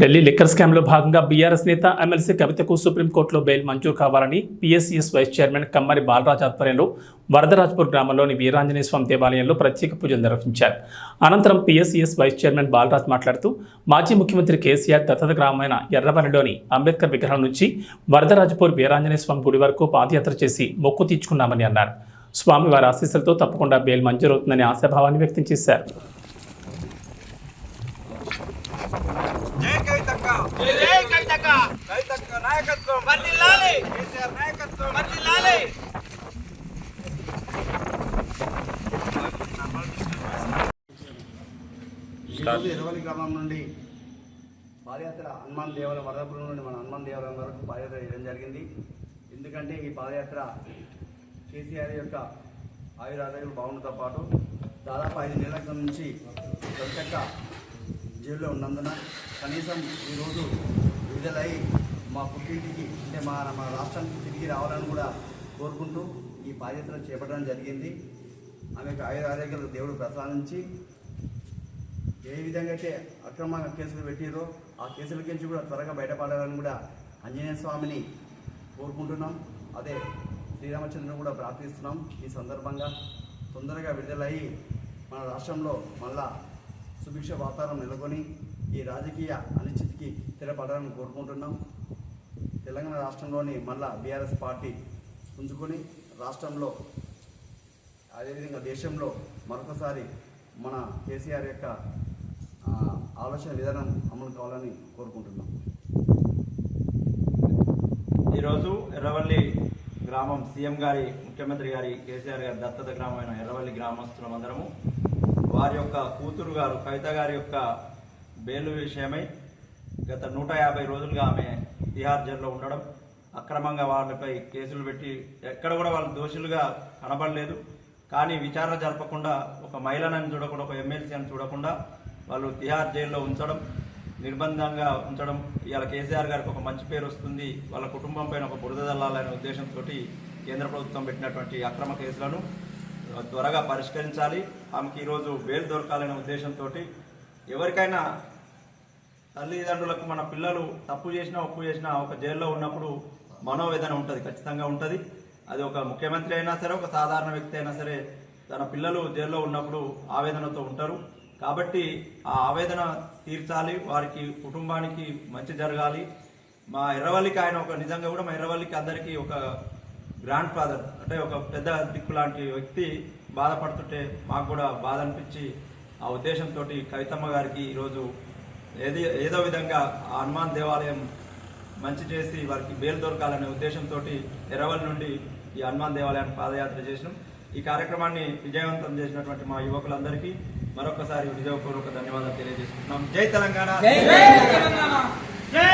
Delhi liquor స్కామ్లో భాగంగా BRS నేత ఎమ్మెల్సీ కవితకు సుప్రీంకోర్టులో బెయిల్ మంజూరు కావాలని పిఎస్సిఎస్ వైస్ చైర్మన్ కమ్మరి బాలరాజ్ ఆధ్వర్యంలో వరదరాజ్పూర్ గ్రామంలోని వీరాంజనేయ స్వామి దేవాలయంలో ప్రత్యేక పూజలు నిర్వహించారు. అనంతరం పిఎస్సిఎస్ వైస్ చైర్మన్ బాలరాజ్ మాట్లాడుతూ మాజీ ముఖ్యమంత్రి కేసీఆర్ దత్తత గ్రామమైన ఎర్రవల్లిలోని అంబేద్కర్ విగ్రహం నుంచి వరదరాజ్పూర్ వీరాంజనేయ స్వామి గుడి వరకు పాదయాత్ర చేసి మొక్కు తీర్చుకున్నామని అన్నారు. స్వామివారి ఆశీస్సులతో తప్పకుండా బెయిల్ మంజూరవుతుందని ఆశాభావాన్ని వ్యక్తం చేశారు. నాయకత్వం. వర్ధిల్లాలి కేసీఆర్ నాయకత్వం. వర్ధిల్లాలి ఈరోజు ఇరవై గ్రామం నుండి పాదయాత్ర హనుమాన్ దేవాలయం వరదపురం నుండి మన హనుమాన్ దేవాలయం వరకు పాదయాత్ర చేయడం జరిగింది. ఎందుకంటే ఈ పాదయాత్ర కేసీఆర్ యొక్క ఆయురారోగ్యాలు బాగుండతో పాటు దాదాపు ఐదు నెలల నుంచి కవితక్క జైల్లో ఉన్నందున కనీసం ఈరోజు విడుదలై మా పుట్టింటికి అంటే మా మన రాష్ట్రానికి తిరిగి రావాలని కూడా కోరుకుంటూ ఈ బాధ్యతలు చేపట్టడం జరిగింది. ఆమెకు ఆయురారోగ్యాలు దేవుడు ప్రసాదించి ఏ విధంగా అయితే అక్రమంగా కేసులు పెట్టిరో ఆ కేసుల గురించి కూడా త్వరగా బయటపడాలని కూడా ఆంజనేయ స్వామిని కోరుకుంటున్నాం. అదే శ్రీరామచంద్రుని కూడా ప్రార్థిస్తున్నాం. ఈ సందర్భంగా తొందరగా విడుదలయ్యి మన రాష్ట్రంలో మళ్ళా సుభిక్ష వాతావరణం నెలకొని ఈ రాజకీయ అనిశ్చితికి స్థిరపడాలని కోరుకుంటున్నాం. తెలంగాణ రాష్ట్రంలోని మళ్ళా బీఆర్ఎస్ పార్టీ ఉంచుకొని రాష్ట్రంలో అదేవిధంగా దేశంలో మరొకసారి మన కేసీఆర్ యొక్క ఆలోచన విధానం అమలు కావాలని కోరుకుంటున్నాం. ఈరోజు ఎర్రవల్లి గ్రామం సీఎం గారి ముఖ్యమంత్రి గారి కేసీఆర్ గారి దత్తత గ్రామమైన ఎర్రవల్లి గ్రామస్తులం అందరము వారి యొక్క కూతురు గారు కవిత గారి యొక్క బెయిల్ విషయమై గత నూట యాభై రోజులుగా ఆమె తిహార్ జైల్లో ఉండడం అక్రమంగా వాళ్ళపై కేసులు పెట్టి ఎక్కడ కూడా వాళ్ళు దోషులుగా కనబడలేదు. కానీ విచారణ జరపకుండా ఒక మహిళనని చూడకుండా ఒక ఎమ్మెల్సీ అని చూడకుండా వాళ్ళు తిహార్ జైల్లో ఉంచడం నిర్బంధంగా ఉంచడం ఇవాళ కేసీఆర్ గారికి ఒక మంచి పేరు వస్తుంది. వాళ్ళ కుటుంబం పైన ఒక బురద జల్లాలనే ఉద్దేశంతో కేంద్ర ప్రభుత్వం పెట్టినటువంటి అక్రమ కేసులను త్వరగా పరిష్కరించాలి. ఆమెకి ఈరోజు బెయిల్ దొరకాలనే ఉద్దేశంతో ఎవరికైనా తల్లిదండ్రులకు మన పిల్లలు తప్పు చేసినా ఒప్పు చేసినా ఒక జైల్లో ఉన్నప్పుడు మనోవేదన ఉంటుంది ఖచ్చితంగా ఉంటుంది. అది ఒక ముఖ్యమంత్రి అయినా సరే ఒక సాధారణ వ్యక్తి అయినా సరే తన పిల్లలు జైల్లో ఉన్నప్పుడు ఆవేదనతో ఉంటారు. కాబట్టి ఆ ఆవేదన తీర్చాలి వారికి కుటుంబానికి మంచి జరగాలి. మా ఎర్రవల్లికి ఆయన ఒక నిజంగా కూడా మా ఎర్రవల్లికి అందరికీ ఒక గ్రాండ్ ఫాదర్ అంటే ఒక పెద్ద దిక్కు లాంటి వ్యక్తి బాధపడుతుంటే మాకు కూడా బాధ అనిపించి ఆ ఉద్దేశంతో కవితమ్మ గారికి ఈరోజు ఏది ఏదో విధంగా ఆ హనుమాన్ దేవాలయం మంచి చేసి వారికి బేలు దొరకాలనే ఉద్దేశంతో ఎరవల్ నుండి ఈ హనుమాన్ దేవాలయానికి పాదయాత్ర చేసినాం. ఈ కార్యక్రమాన్ని విజయవంతం చేసినటువంటి మా యువకులందరికీ మరొకసారి విజయపూర్వక ధన్యవాదాలు తెలియజేసుకుంటున్నాం. జై తెలంగాణ. జై తెలంగాణ. జై